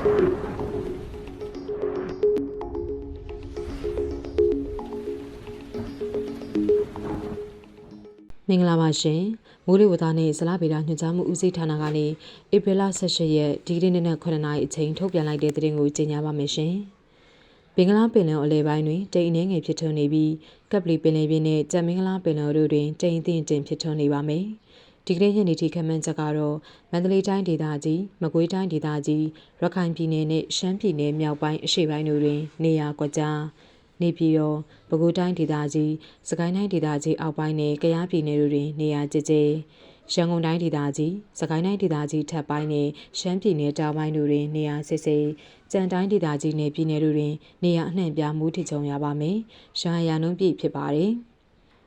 မင်္ဂလာပါရှင်မိုးလေဝသနှင့်ဇလဗေဒညွှန်ကြားမှုဦးစီးဌာနကလည်းဧပြီလ18ရက်ဒီကနေ့နေ့9နာရီအချိန်ထုတ်ပြန်လိုက်တဲ့သတင်းကိုကြေညာပါမယ်ရှင်ဘင်္ဂလားပင်လယ်အလယ်ပိုင်းတွင်တိမ်အနှဲငယ်ဖြစ်ထွန်းနေပြီးကပလီပင်လယ်ပြင်နှင့်ကြံမင်္ဂလားပင်လယ်တို့တွင်တိမ်အထင်တင်ဖြစ်ထွန်းနေပါမယ်။ ဒီကနေ့ညနေထိခန့်မှန်းချက်ကတော့မန္တလေးတိုင်းဒေသကြီးမကွေးတိုင်းဒေသကြီးရခိုင်ပြည်နယ်နဲ့ရှမ်းပြည်နယ်မြောက်ပိုင်းအရှေ့ပိုင်းတို့တွင် နေရာကွက်ကြားနေပြည်တော်ပဲခူးတိုင်းဒေသကြီးစကိုင်းတိုင်းဒေသကြီးအောက်ပိုင်းနဲ့ကယားပြည်နယ်တို့တွင် နေရာကျကျရန်ကုန်တိုင်းဒေသကြီးစကိုင်းတိုင်းဒေသကြီးထပ်ပိုင်းနဲ့ရှမ်းပြည်နယ်တောင်ပိုင်းတို့တွင် နေရာစစ်စစ်ကြံတိုင်းဒေသကြီးနဲ့ပြည်နယ်တို့တွင် နေရာအနှံ့ပြားမူးထချုံရပါမယ်။ရှားရနှုံးပြည့်ဖြစ်ပါတယ်။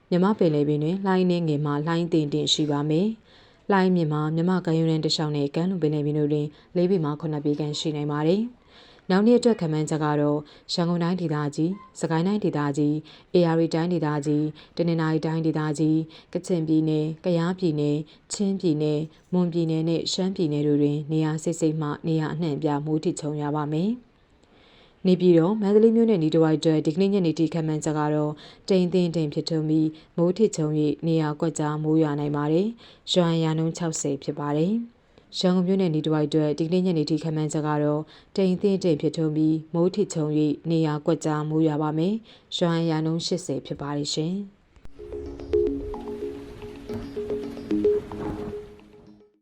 မြမပင်လေပင်တွင်လှိုင်းနှင်းငယ်မှလှိုင်းတင်တင်ရှိပါမယ်။လှိုင်းမြင့်မှာမြမကယုံရန်တလျှောက်နဲ့ကမ်းလွန်ပင်လေပင်တို့တွင်၄ပေမှ9ပေခန့်ရှိနိုင်ပါတယ်။နောက်နေ့အတွက်ခန့်မှန်းချက်ကတော့ရန်ကုန်တိုင်းဒေသကြီး၊စကိုင်းတိုင်းဒေသကြီး၊အေရရီတိုင်းဒေသကြီး၊တနင်္သာရီတိုင်းဒေသကြီး၊ကချင်ပြည်နယ်၊ကယားပြည်နယ်၊ချင်းပြည်နယ်၊မွန်ပြည်နယ်နဲ့ရှမ်းပြည်နယ်တို့တွင်နေရာစိတ်စိတ်မှနေရာအနှံ့ပြမိုးထချုံရပါမယ်။ နေပြည်တော်မန္တလေးမြို့နယ်နီးတဝိုက်အတွက်ဒီကနေ့ညနေထိခန့်မှန်းချက်ကတော့တိမ်သိမ့်တိမ်ဖြစ်ထုံပြီးမိုးထချုံ၍နေရာကွက်ကြားမိုးရွာနိုင်ပါတယ်။ရွာရန်နှုန်း60ဖြစ်ပါတယ်။ရန်ကုန်မြို့နယ်နေတဝိုက်အတွက်ဒီကနေ့ညနေထိခန့်မှန်းချက်ကတော့တိမ်သိမ့်တိမ်ဖြစ်ထုံပြီးမိုးထချုံ၍နေရာကွက်ကြားမိုးရွာပါမယ်။ရွာရန်နှုန်း80ဖြစ်ပါတယ်ရှင်။